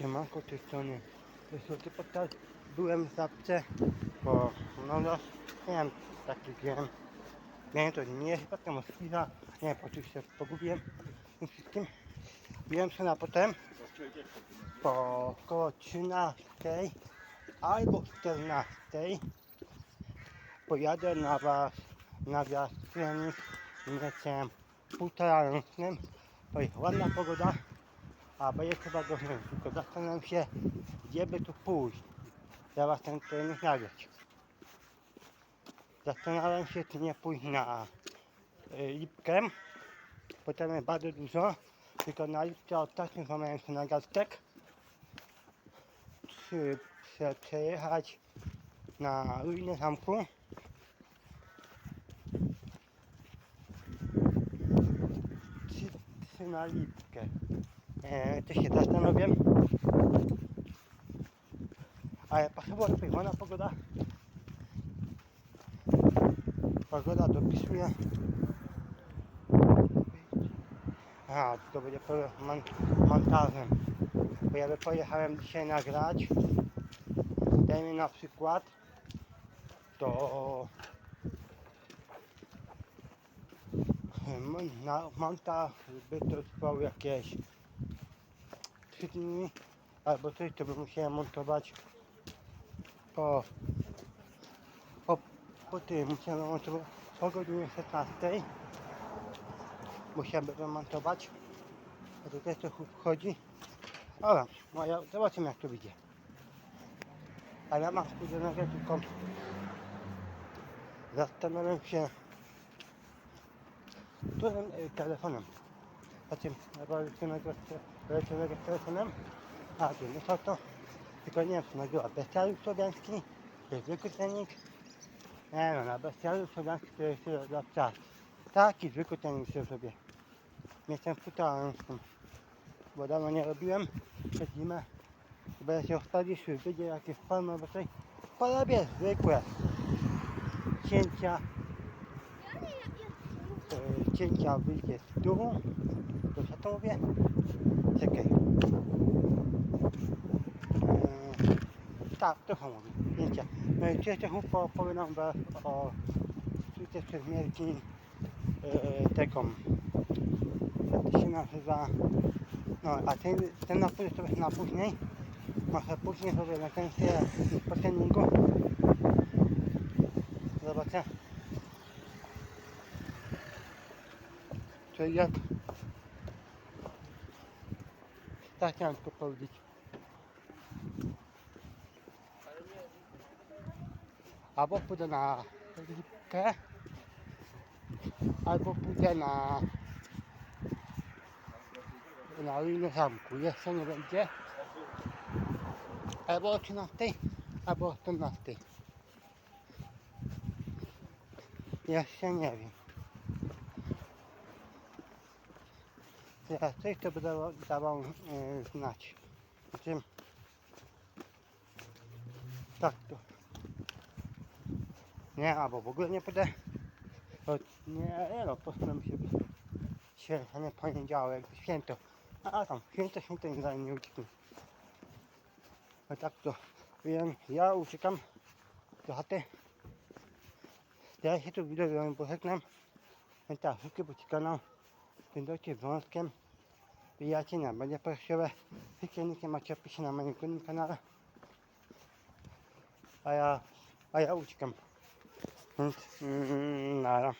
Siemanko tej strony. Słuchajcie, podczas byłem w Zapce, bo no, no wiem, taki wiem. Miałem to nie chyba temu chwila, nie czym się pogubiłem tym wszystkim. Byłem się na potem po około 13 albo 14 pojadę na was na wjazd trening mlecem półtora ręcznym. To jest ładna pogoda, a będzie chyba gorzej. Tylko zastanawiam się, gdzie by tu pójść. Zaraz ten trening nagrać. Zastanawiam się, czy nie pójść na y, Lipkę, bo tam jest bardzo dużo. Tylko na Lipce ostatnio złamałem się na gastek. Czy chcę przejechać na ruinę zamku. Czy, czy na Lipkę. E, to się zastanowię. Ale chyba ładna pogoda. Pogoda dopisuje. A, to będzie man, montażem. Bo ja pojechałem dzisiaj nagrać. Dajmy na przykład to m- na montaż by to trwał jakieś 3 dni albo coś, to bym musiał montować. Po, po, po tym, musiałem montować. Po godzinie 16 musiałbym montować a to też trochę wchodzi. Ale no ja, zobaczymy jak to wyjdzie. A ja mam spóźnionego tylko zastanawiam się którym y, telefonem Zatem leczonego, leczonego telefonem. A tu no co to. Tylko nie wiem czy nagrywa bestiariusz słowiański to jest zwykły trening. Nie no na bestiariusz słowiański to jest dla psa taki zwykły trening sobie zrobię. Półtora ręcznym bo dawno nie robiłem. Przez zimę. Będę się wstawić, wyjdzie jakieś formy albo coś porobię zwykłe. Cięcia. E, cięcia wyjdzie z to to mówię czekaj. E, tak cięcia no i jeszcze chyba opowiadam was o sztuce przedmierki e, jak to się nazywa no a ten, ten napój to jest na później. Może później sobie nakręcę po treningu. Zobaczę. Czy jak tak chciałem tylko powiedzieć albo pójdę na lipkę albo pójdę na na ruinę zamku jeszcze nie będzie albo o 13 albo o 14 jeszcze nie wiem teraz coś to by dawał, e, znać. Zatem tak to. Nie, albo w ogóle nie Bo nie, no, postaram się dzisiaj, a nie poniedziałek, święto. A tam, święto, święto nie daje nie ucieknę a tak to. Wiem, ja uciekam do chaty. Ja się tu widzę, pożegnam więc tak, szybko po będziecie wąskiem wbijacie na będzie prościowe linki macie opisie na moim głównym kanale a ja a ja uciekam więc mm, nara